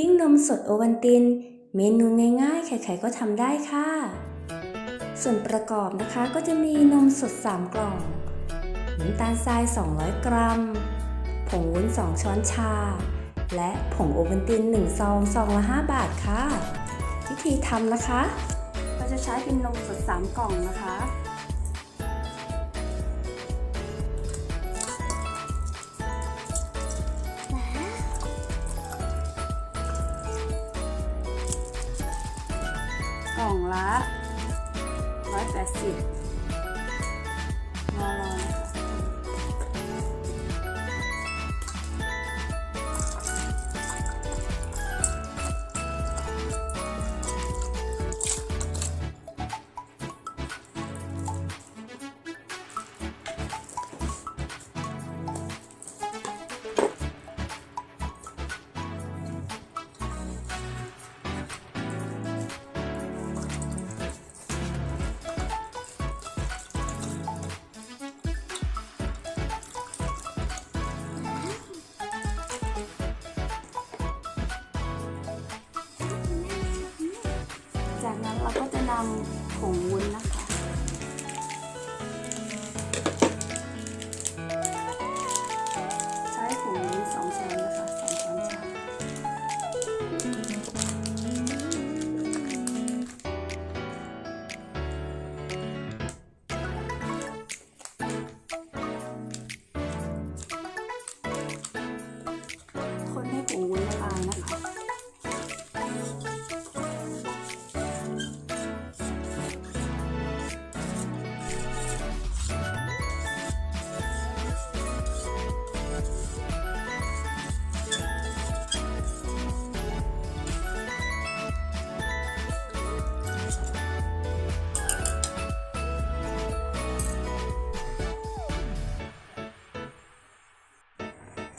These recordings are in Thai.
ดิ้งนมสดโอวันติน เมนูง่ายๆ ใครๆก็ทำได้ค่ะ ส่วนประกอบนะคะก็จะมีนมสด 3 กล่อง น้ำตาลทราย 200 กรัม ผงวุ้น 2 ช้อนชา และผงโอวันติน 1 ซอง ซองละ 5 บาทค่ะ วิธีทำนะคะ เราจะใช้เป็นนมสด 3 กล่องนะคะ ล่องละ180รอรอนะคะำผงวุ้นนะคะ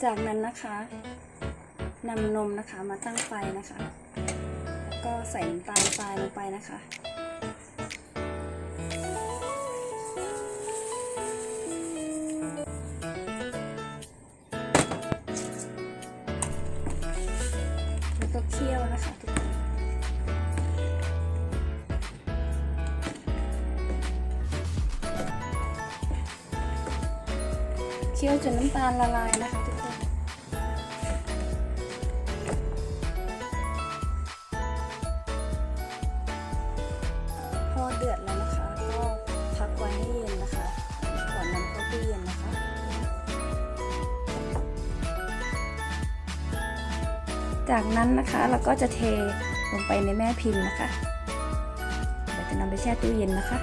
จากนั้นนะคะนำนมนะคะมาตั้งไฟนะคะ แล้วก็ใส่น้ำตาลทรายลงไปนะคะ แล้วก็เคี่ยวนะคะทุกคนเคี่ยวจนน้ำตาลละลายนะคะ เดือดแล้วนะคะ ก็พักไว้ให้เย็นนะคะ ก่อนนำเข้าตู้เย็นนะคะจากนั้นนะคะเราก็จะเทลงไปในแม่พิมพ์นะคะ เดี๋ยวจะนำไปแช่ตู้เย็นนะคะ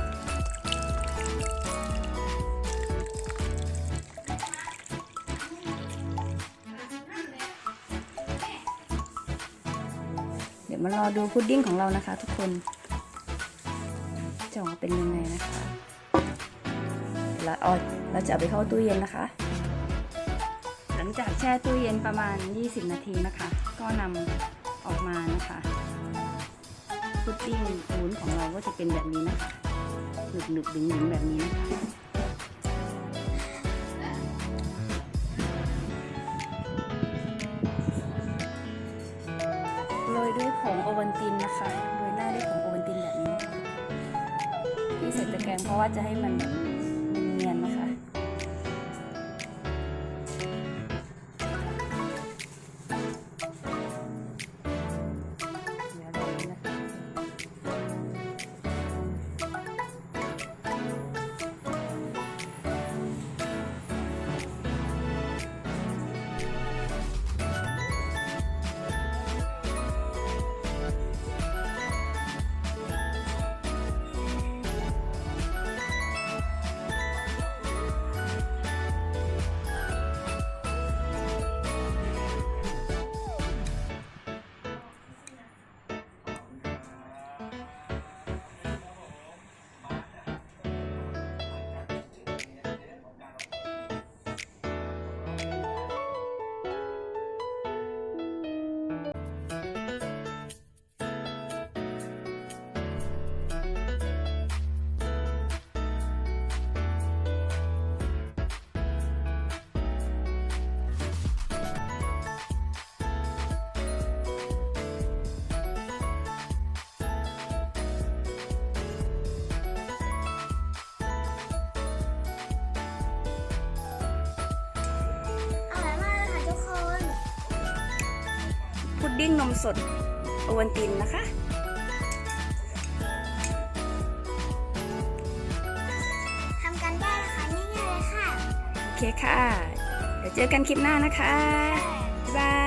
เดี๋ยวมารอดูพุดดิ้งของเรานะคะทุกคน จะออกมาเป็นยังไงนะคะแล้วเอาเราจะเอาไปเข้าตู้เย็นนะคะ หลังจากแช่ตู้เย็นประมาณ 20 นาทีนะคะ ก็นำออกมานะคะพุดดิ้งวุ้นของเราก็จะเป็นแบบนี้นะคะหนึบหนึบดึงดึงๆแบบนี้นะคะโรยด้วยผงโอวัลตินนะคะ ที่ใส่ตะแกรงเพราะว่าจะให้มัน ดดิ้งนมสดโอวัลตินนะคะ ทำกันได้นะคะง่ายๆเลยค่ะ โอเคค่ะ เดี๋ยวเจอกันคลิปหน้านะคะ บ๊ายบาย